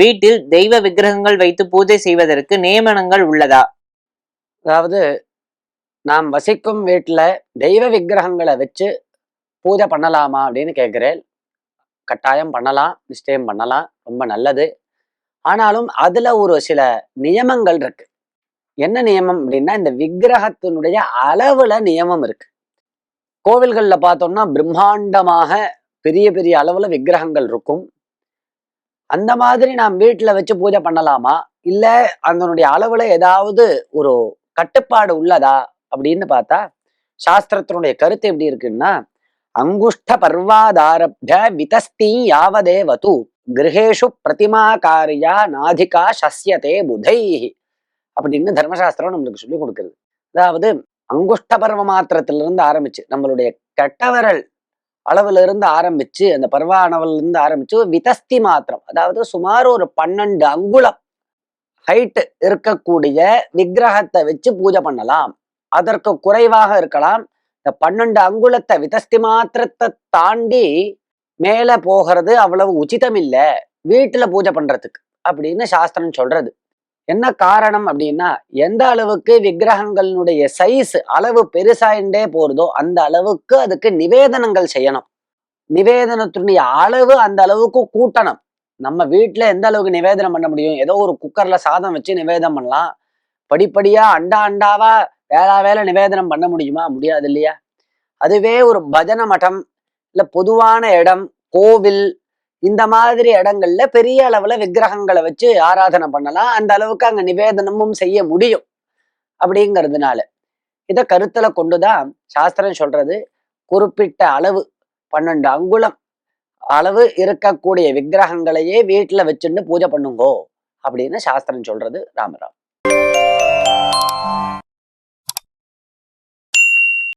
வீட்டில் தெய்வ விக்கிரகங்கள் வைத்து பூஜை செய்வதற்கு நியமனங்கள் உள்ளதா? அதாவது நாம் வசிக்கும் வீட்டில் தெய்வ விக்கிரகங்களை வச்சு பூஜை பண்ணலாமா அப்படின்னு கேட்குறேன். கட்டாயம் பண்ணலாம் நிச்சயம் பண்ணலாம் ரொம்ப நல்லது. ஆனாலும் அதில் ஒரு சில நியமங்கள் இருக்கு. என்ன நியமம் அப்படின்னா இந்த விக்கிரகத்தினுடைய அளவில் நியமம் இருக்கு. கோவில்களில் பார்த்தோம்னா பிரம்மாண்டமாக பெரிய பெரிய அளவில் விக்கிரகங்கள் இருக்கும். அந்த மாதிரி நாம் வீட்டுல வச்சு பூஜை பண்ணலாமா? இல்ல அதனுடைய அளவுல ஏதாவது ஒரு கட்டுப்பாடு உள்ளதா? அப்படின்னு பார்த்தா சாஸ்திரத்தினுடைய கருத்து எப்படி இருக்குன்னா அங்குஷ்ட பர்வாதாரப்ய விதஸ்தி யாவதேவது கிரகேஷு பிரதிமா காரியா நாதிகா சஸ்யதே புதை அப்படின்னு தர்மசாஸ்திரம் நம்மளுக்கு சொல்லி கொடுக்குறது அதாவது அங்குஷ்ட பர்வ மாத்திரத்திலிருந்து ஆரம்பிச்சு நம்மளுடைய கட்டவரல் அளவுல இருந்து ஆரம்பிச்சு அந்த பர்வ அளவுல இருந்து ஆரம்பிச்சு விதஸ்தி மாத்திரம். அதாவது சுமார் ஒரு பன்னெண்டு அங்குலம் ஹைட் இருக்கக்கூடிய விக்கிரகத்தை வச்சு பூஜை பண்ணலாம். அதற்கு குறைவாக இருக்கலாம். இந்த பன்னெண்டு அங்குலத்தை விதஸ்தி மாத்திரத்தை தாண்டி மேல போகிறது அவ்வளவு உச்சிதம் இல்லை. வீட்டுல பூஜை பண்றதுக்கு அப்படின்னு சாஸ்திரம் சொல்றது. என்ன காரணம் அப்படின்னா எந்த அளவுக்கு விக்கிரகங்களுடைய சைஸ் அளவு பெருசாயிண்டே போறதோ அந்த அளவுக்கு அதுக்கு நிவேதனங்கள் செய்யணும். நிவேதனத்தினுடைய அளவு அந்த அளவுக்கு கூட்டணும். நம்ம வீட்டில் எந்த அளவுக்கு நிவேதனம் பண்ண முடியும்? ஏதோ ஒரு குக்கர்ல சாதம் வச்சு நிவேதனம் பண்ணலாம். படிப்படியா அண்டா அண்டாவா வேளா வேலை நிவேதனம் பண்ண முடியுமா? முடியாது இல்லையா? அதுவே ஒரு பஜன மடம் இல்லை பொதுவான இடம் கோவில் இந்த மாதிரி இடங்கள்ல பெரிய அளவுல விக்கிரகங்களை வச்சு ஆராதனை பண்ணலாம். அந்த அளவுக்கு அங்க நிவேதனமும் செய்ய முடியும். அப்படிங்கிறதுனால. இதை கருத்துல கொண்டுதான் சாஸ்திரம் சொல்றது குறிப்பிட்ட அளவு பன்னெண்டு அங்குலம் அளவு இருக்கக்கூடிய விக்கிரகங்களையே வீட்டுல வச்சுட்டு பூஜை பண்ணுங்கோ அப்படின்னு சாஸ்திரம் சொல்றது ராமராம்